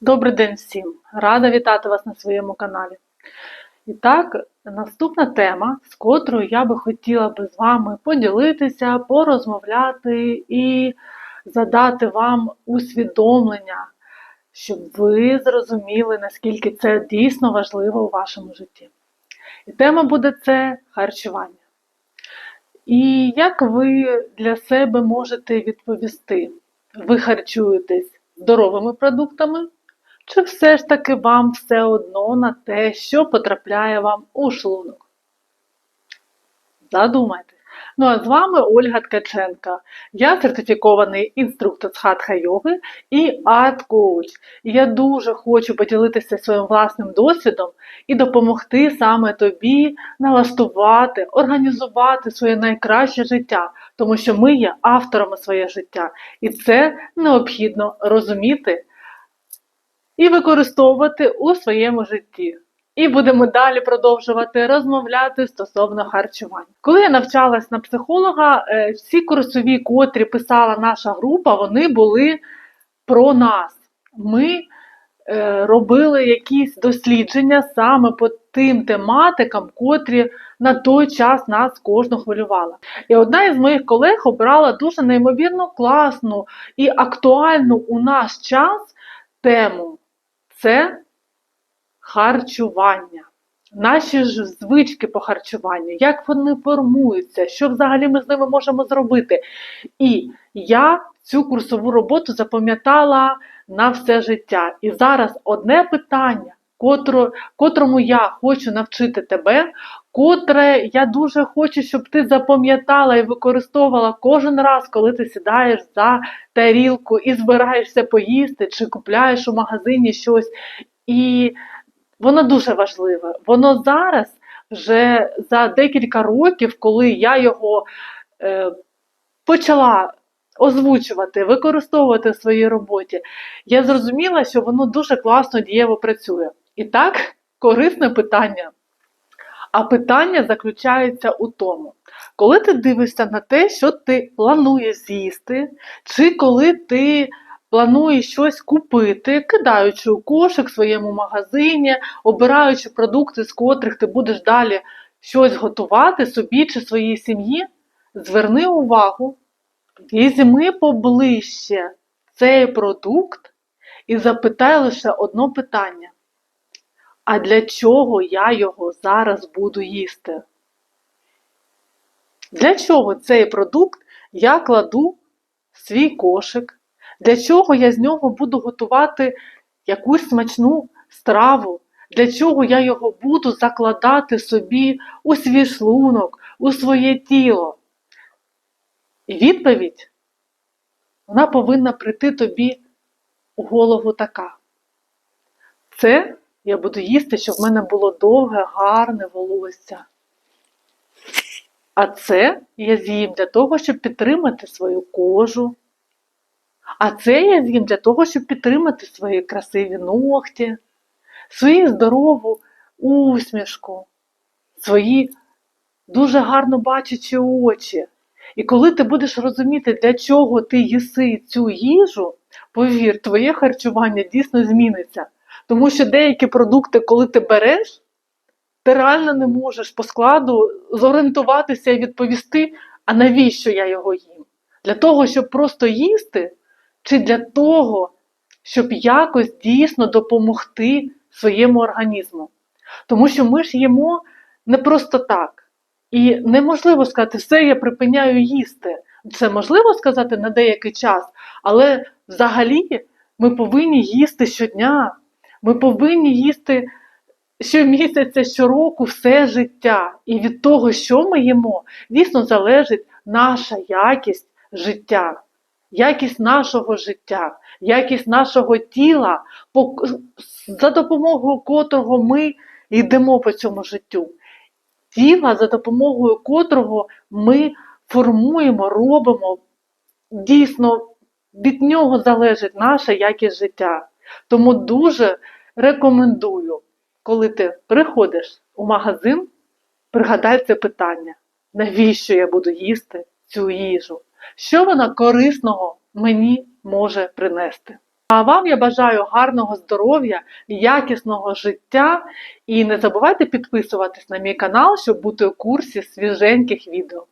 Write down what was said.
Добрий день всім! Рада вітати вас на своєму каналі. І так, наступна тема, з котрою я би хотіла би з вами поділитися, порозмовляти і задати вам усвідомлення, щоб ви зрозуміли, наскільки це дійсно важливо у вашому житті. І тема буде це харчування. І як ви для себе можете відповісти? Ви харчуєтесь здоровими продуктами? Чи все ж таки вам все одно на те, що потрапляє вам у шлунок? Задумайтесь. Ну а з вами Ольга Ткаченка. Я сертифікований інструктор з хатха йоги і арт-коуч. І я дуже хочу поділитися своїм власним досвідом і допомогти саме тобі налаштувати, організувати своє найкраще життя, тому що ми є авторами своє життя. І це необхідно розуміти і використовувати у своєму житті. І будемо далі продовжувати розмовляти стосовно харчування. Коли я навчалась на психолога, е, всі курсові, котрі писала наша група, вони були про нас. Ми е, робили якісь дослідження саме по тим тематикам, котрі на той час нас кожну хвилювали. І одна із моїх колег обрала дуже неймовірно класну і актуальну у наш час тему це харчування. Наші ж звички по харчуванню, як вони формуються, що взагалі ми з ними можемо зробити. І я цю курсову роботу запам'ятала на все життя. І зараз одне питання, котро, котрому я хочу навчити тебе, котре я дуже хочу, щоб ти запам'ятала і використовувала кожен раз, коли ти сідаєш за тарілку і збираєшся поїсти, чи купляєш у магазині щось. І воно дуже важливе. Воно зараз вже за декілька років, коли я його е, почала озвучувати, використовувати в своїй роботі, я зрозуміла, що воно дуже класно дієво працює. І так, корисне питання. А питання заключається у тому, коли ти дивишся на те, що ти плануєш з'їсти, чи коли ти плануєш щось купити, кидаючи у кошик в своєму магазині, обираючи продукти, з котрих ти будеш далі щось готувати собі чи своїй сім'ї, зверни увагу, візьми поближче цей продукт і запитай лише одно питання. А для чого я його зараз буду їсти? Для чого цей продукт я кладу в свій кошик? Для чого я з нього буду готувати якусь смачну страву? Для чого я його буду закладати собі у свій шлунок, у своє тіло? І відповідь вона повинна прийти тобі у голову така. Це я буду їсти, щоб в мене було довге, гарне волосся. А це я з'їм для того, щоб підтримати свою кожу. А це я з'їм для того, щоб підтримати свої красиві ногті, свою здорову усмішку, свої дуже гарно бачачі очі. І коли ти будеш розуміти, для чого ти їси цю їжу, повір, твоє харчування дійсно зміниться. Тому що деякі продукти, коли ти береш, ти реально не можеш по складу зорієнтуватися і відповісти, а навіщо я його їм? Для того, щоб просто їсти, чи для того, щоб якось дійсно допомогти своєму організму. Тому що ми ж їмо не просто так. І неможливо сказати, все, я припиняю їсти. Це можливо сказати на деякий час, але взагалі ми повинні їсти щодня. Ми повинні їсти щомісяця, щороку, все життя. І від того, що ми їмо, дійсно залежить наша якість життя, якість нашого життя, якість нашого тіла, за допомогою котрого ми йдемо по цьому життю. Тіла, за допомогою котрого ми формуємо, робимо, дійсно від нього залежить наша якість життя. Тому дуже рекомендую, коли ти приходиш у магазин, пригадай це питання, навіщо я буду їсти цю їжу? Що вона корисного мені може принести? А вам я бажаю гарного здоров'я, якісного життя і не забувайте підписуватись на мій канал, щоб бути у курсі свіженьких відео.